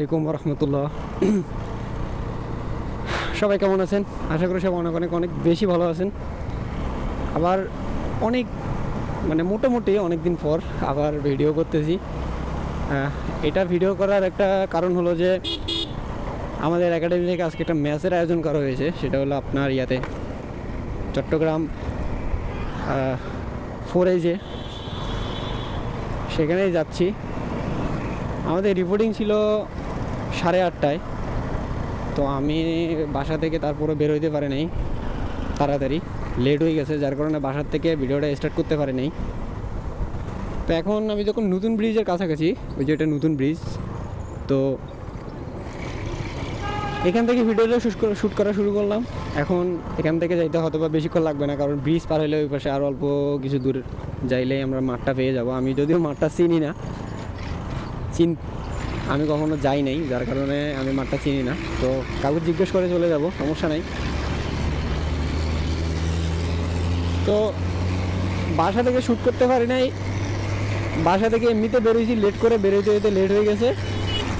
আলাইকুম রহমতুল্লাহ। সবাই কেমন আছেন? আশা করি সবাই অনেক অনেক অনেক বেশি ভালো আছেন। আবার অনেক মানে মোটামুটি অনেক দিন পর আবার ভিডিও করতেছি। এটা ভিডিও করার একটা কারণ হলো যে, আমাদের একাডেমি থেকে আজকে একটা ম্যাচের আয়োজন করা হয়েছে। সেটা হলো আপনার ইয়াতে চট্টগ্রাম ফোর যে সেখানেই যাচ্ছি। আমাদের রিপোর্টিং ছিল সাড়ে আটটায়। তো আমি বাসা থেকে তারপরে বের হইতে পারে নাই, তাড়াতাড়ি। লেট হয়ে গেছে, যার কারণে বাসার থেকে ভিডিওটা স্টার্ট করতে পারে নাই। তো এখন আমি যখন নতুন ব্রিজের কাছাকাছি, ওই যে এটা নতুন ব্রিজ তো এখান থেকে ভিডিওটা শ্যুট করা শুরু করলাম। এখন এখান থেকে যাইতে হয়তো বা বেশিক্ষণ লাগবে না, কারণ ব্রিজ পার হলে ওই পাশে আরও অল্প কিছু দূর যাইলেই আমরা মাঠটা পেয়ে যাব। আমি যদিও মাঠটা চিনি না, চিন আমি কখনো যাই নাই, যার কারণে আমি মাঠটা চিনি না। তো কাউকে জিজ্ঞেস করে চলে যাব, সমস্যা নাই। তো বাসা থেকে শ্যুট করতে পারি নাই। বাসা থেকে এমনিতে বেরোইছি লেট করে বেরোইতে যেতে লেট হয়ে গেছে।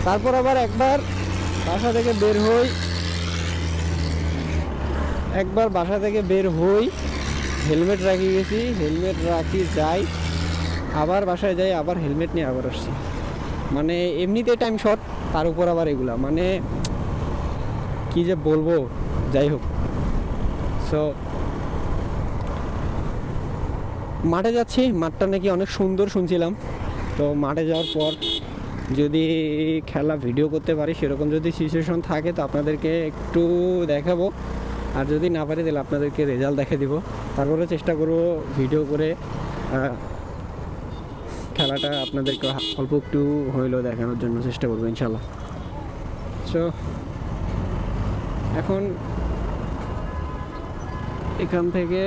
তারপর আবার একবার বাসা থেকে বের হই। একবার বাসা থেকে বের হই। হেলমেট রাখি গেছি, হেলমেট রাখি যাই। আবার বাসায় যাই, আবার হেলমেট নিয়ে আবার আসছি। মানে এমনিতে টাইম শর্ট তার উপর আবার এগুলা। মানে কি যে বলব, যাই হোক। সো মাঠে যাচ্ছি, মাঠটা নাকি অনেক সুন্দর শুনছিলাম। তো মাঠে যাওয়ার পর যদি খেলা ভিডিও করতে পারি, সেরকম যদি সিচুয়েশন থাকে, তো আপনাদেরকে একটু দেখাবো। আর যদি না পারি, তাহলে আপনাদেরকে রেজাল্ট দেখে দিব। তারপরে চেষ্টা করব ভিডিও করে খেলাটা আপনাদেরকে অল্প একটু হইলেও দেখানোর জন্য চেষ্টা করব ইনশাল্লাহ সো এখন এখান থেকে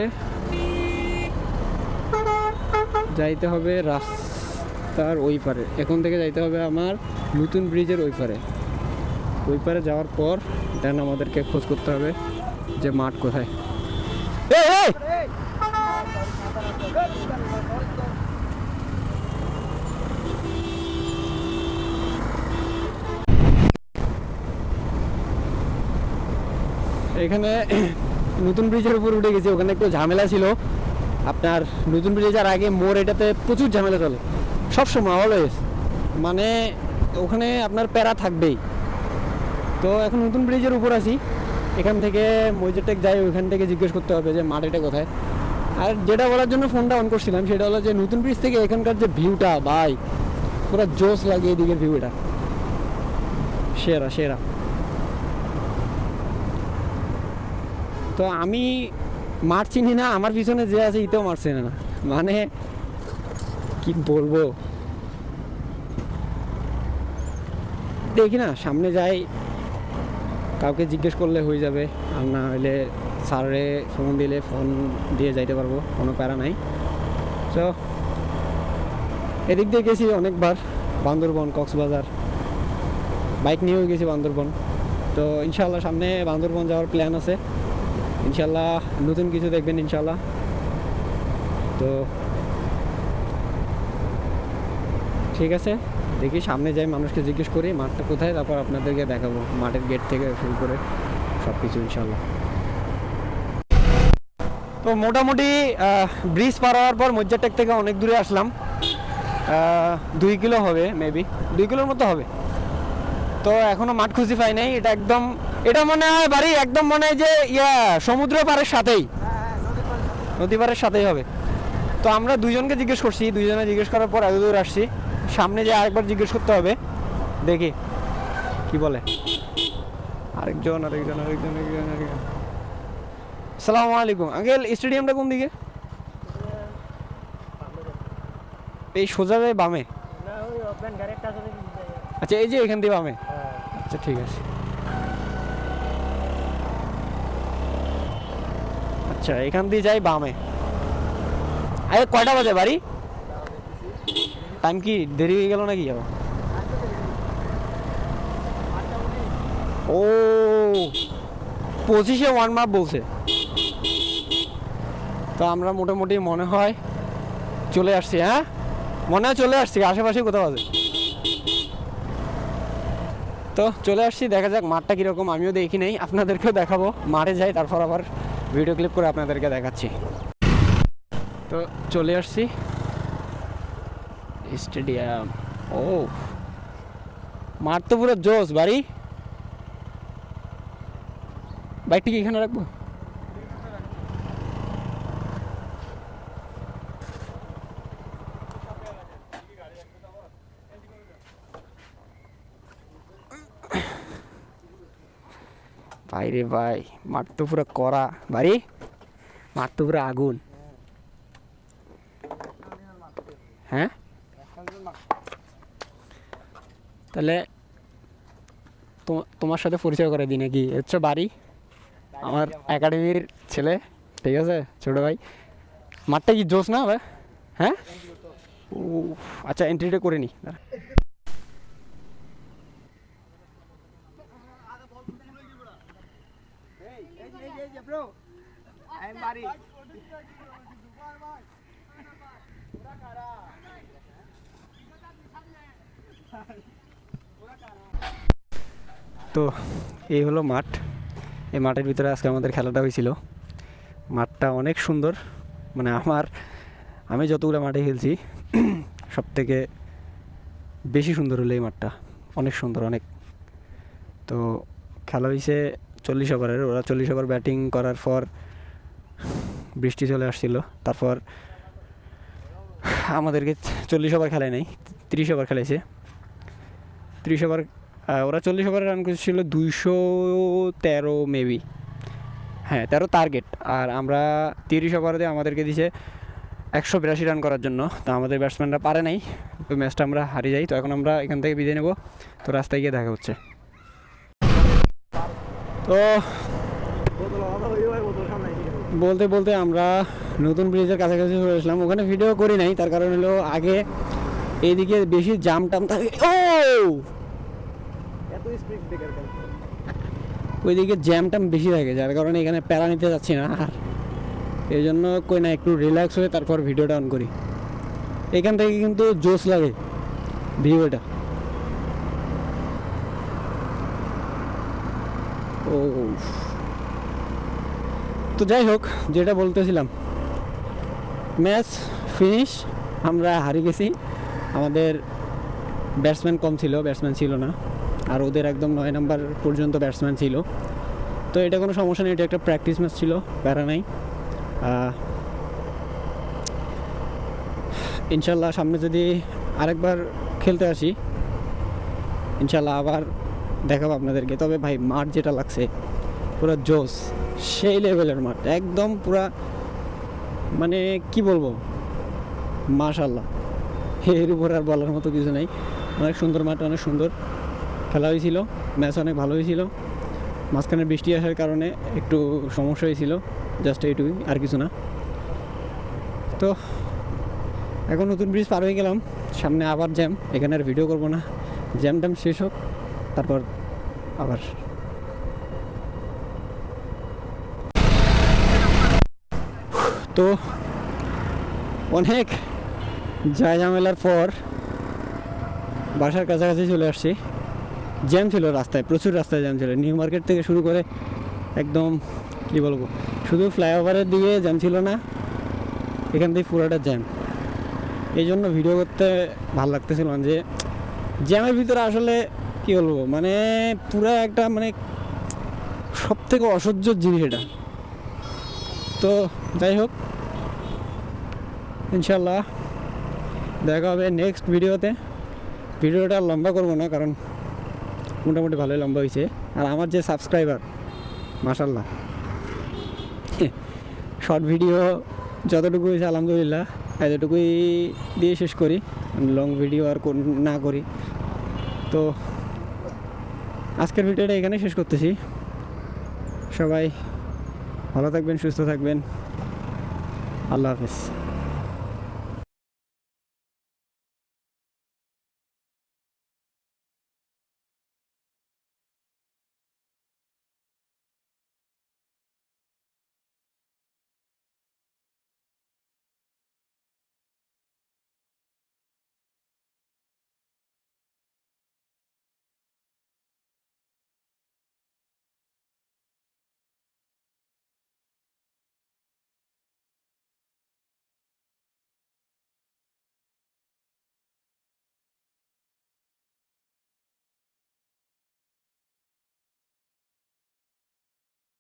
যাইতে হবে রাস্তার ওই পারে। এখন থেকে যাইতে হবে আমার নতুন ব্রিজের ওই পারে। ওই পারে যাওয়ার পর দেন আমাদেরকে খোঁজ করতে হবে যে মাঠ কোথায় এই, এই! এখানে নতুন ব্রিজের উপর উঠে গেছি। ওখানে একটু ঝামেলা ছিল। আপনার নতুন ব্রিজের আগে মোড় এটাতে প্রচুর ঝামেলা চলে। সবসময় অলওয়েজ মানে ওখানে আপনার প্যারা থাকবেই। তো এখন নতুন ব্রিজের উপর আছি। এখান থেকে মসজিদটেক যাই ওইখান থেকে জিজ্ঞেস করতে হবে যে মাঠ এটা কোথায়। আর যেটা বলার জন্য ফোনটা অন করছিলাম, সেটা হলো যে নতুন ব্রিজ থেকে এখানকার যে ভিউটা ভাই, পুরো জোস লাগে এদিকে ভিউটা সেরা সেরা। তো আমি মাঠ চিনি না, আমার পিছনে যে আছে ইতেও মারছে না। মানে কি বলব? দেখি না, সামনে যাই, কাউকে জিজ্ঞেস করলে হয়ে যাবে, আর না হলে স্যারে ফোন দিলে ফোন দিয়ে যাইতে পারব, কোনো প্যারা নাই। তো এদিক দিয়ে গেছি অনেকবার, বান্দরবন, কক্সবাজার। বাইক নিয়েও গেছি বান্দরবন। তো ইনশাল্লাহ সামনে বান্দরবন যাওয়ার প্ল্যান আছে। ইনশাল্লাহ নতুন কিছু দেখবেন ইনশাল্লাহ তো ঠিক আছে, দেখি সামনে যাই, মানুষকে জিজ্ঞেস করি, মাঠটা কোথায়, তারপর আপনাদেরকে দেখাবো, মাঠের গেট থেকে শুরু করে সব কিছু ইনশাল্লাহ তো মোটামুটি ব্রিজ পার হওয়ার পর মজ্জারটেক থেকে অনেক দূরে আসলাম। দুই কিলো হবে মেবি দুই কিলোর মতো হবে। তো এখনও মাঠ খুঁজে পাই নাই, এটা একদম এটা মনে হয় বাড়ি একদম মনে হয় যে ইয়া সমুদ্র পাড়ের সাথেই। নদী পাড়ের সাথেই হবে। তো আমরা দুজনকে জিজ্ঞেস করছি দুজনে জিজ্ঞেস করার পর এত দূর আসছি। সামনে যে আরেকবার জিজ্ঞেস করতে হবে দেখি কি বলে। আরেকজন আরেকজন আরেকজন আরেকজন আরেকজন। সালামু আলাইকুম। আঙ্কেল স্টেডিয়ামটা কোন দিকে? এই সোজা যায় বামে? আচ্ছা এই যে এখান দিয়ে বামে? আচ্ছা ঠিক আছে। আচ্ছা এখান দিয়ে যাই বামে। আরে, কয়টা বাজে বাড়ি? টাইম কি, দেরি হয়ে গেল নাকি আবার? ও, পঁচিশে ওয়ান মাপ বলছে। তো আমরা মোটামুটি মনে হয় চলে আসছি হ্যাঁ? মনে হয় চলে আসছি, আশেপাশে কোথাও আছে। তো চলে আসছি, দেখা যাক মাঠটা কীরকম, আমিও দেখি নেই, আপনাদেরকেও দেখাবো, মাঠে যাই, তারপর আবার ভিডিও ক্লিপ করে আপনাদেরকে দেখাচ্ছি। তো চলে আসছি। স্টেডিয়াম। ও, মাঠ তো পুরো জোস বাড়ি? বাইকটি কি এখানে রাখব? ভাই রে ভাই, মাঠ তো পুরো করা বাড়ি? মাঠ তো পুরো আগুন। হ্যাঁ? তাহলে তোমার সাথে পরিচয় করে দিই নাকি? হচ্ছে বাড়ি। আমার একাডেমির ছেলে, ঠিক আছে? ছোট ভাই। মাঠটা কি জোস না হ্যাঁ? ও আচ্ছা এন্ট্রিটা করে নি। দাঁড়া। তো এই হলো মাঠ। এই মাঠের ভিতরে আজকে আমাদের খেলাটা হয়েছিল। মাঠটা অনেক সুন্দর। মানে আমার, আমি যতগুলো মাঠে খেলছি সব থেকে বেশি সুন্দর হলো এই মাঠটা। অনেক সুন্দর, অনেক। তো খেলা হয়েছে চল্লিশ ওভারের, ওরা চল্লিশ ওভার ব্যাটিং করার পর বৃষ্টি চলে আসছিল। তারপর আমাদেরকে চল্লিশ ওভার খেলায় নাই, তিরিশ ওভার খেলাইছে। তিরিশ ওভার ওরা চল্লিশ ওভারে রান করেছিল দুইশো তেরো মেবি হ্যাঁ তেরো টার্গেট আর আমরা তিরিশ ওভারে আমাদেরকে দিছে একশো বিরাশি রান করার জন্য। তো আমাদের ব্যাটসম্যানরা পারে নাই। ওই ম্যাচটা আমরা হারিয়ে যাই। তো এখন আমরা এখান থেকে বিদায় নেব। তো রাস্তায় গিয়ে দেখা হচ্ছে। তো বলতে বলতে আমরা নতুন ব্রিজের কাছাকাছি চলে আসলাম। ওখানে ভিডিও করি নাই তার কারণ হলো আগে এইদিকে বেশি জাম টাম থাকে। ও! ওইদিকে জ্যাম ট্যাম বেশি থাকে যার কারণে এখানে প্যারা নিতে যাচ্ছি না। আর এই জন্য কই না একটু রিল্যাক্স হয়ে তারপর ভিডিওটা অন করি। এখান থেকে কিন্তু জোশ লাগে ভিডিওটা ও তো যাই হোক, যেটা বলতেছিলাম, ম্যাচ ফিনিশ আমরা হারিয়ে গেছি। আমাদের ব্যাটসম্যান কম ছিল ব্যাটসম্যান ছিল না। আর ওদের একদম নয় নাম্বার পর্যন্ত ব্যাটসম্যান ছিল। তো এটা কোনো সমস্যা নেই, এটা একটা প্র্যাকটিস ম্যাচ ছিল, প্যারা নাই। ইনশাল্লাহ সামনে যদি আরেকবার খেলতে আসি, ইনশাল্লাহ আবার দেখাবো আপনাদেরকে। তবে ভাই, মাঠ যেটা লাগছে, পুরো জোস সেই লেভেলের মাঠ। একদম পুরা মানে কি বলব? মাশাল্লাহ এর উপর আর বলার মতো কিছু নাই। অনেক সুন্দর মাঠ, অনেক সুন্দর। খেলা হয়েছিল, ম্যাচ অনেক ভালো হয়েছিল। মাঝখানে বৃষ্টি আসার কারণে একটু সমস্যা হয়েছিল জাস্ট এইটুকুই, আর কিছু না। তো, এখন নতুন ব্রিজ পার হয়ে গেলাম। সামনে আবার জ্যাম এখানে আর ভিডিও করব না। জ্যাম ট্যাম শেষ হোক, তারপর আবার। তো অনেক যায় ঝামেলার পর বাসার কাছাকাছি চলে আসছি। জ্যাম ছিল রাস্তায়, প্রচুর রাস্তায় জ্যাম ছিল। নিউ মার্কেট থেকে শুরু করে একদম, কি বলব, শুধু ফ্লাইওভারের দিকে জ্যাম ছিল না, এখান থেকে পুরোটা জ্যাম। এই জন্য ভিডিও করতে ভালো লাগতেছিল যে, জ্যামের ভিতরে আসলে কি বলব? মানে পুরো একটা মানে সব থেকে অসহ্য জিনিস এটা। তো যাই হোক ইনশাল্লাহ দেখা হবে নেক্সট ভিডিওতে ভিডিওটা লম্বা করব না, কারণ মোটামুটি ভালোই লম্বা হয়েছে। আর আমার যে সাবস্ক্রাইবার মাসাল্লাহ শর্ট ভিডিও যতটুকু হয়েছে, আলহামদুলিল্লাহ। এতটুকুই দিয়ে শেষ করি। লং ভিডিও আর না করি। তো আজকের ভিডিওটা এখানে শেষ করতেছি। সবাই ভালো থাকবেন সুস্থ থাকবেন। আল্লাহ হাফেজ।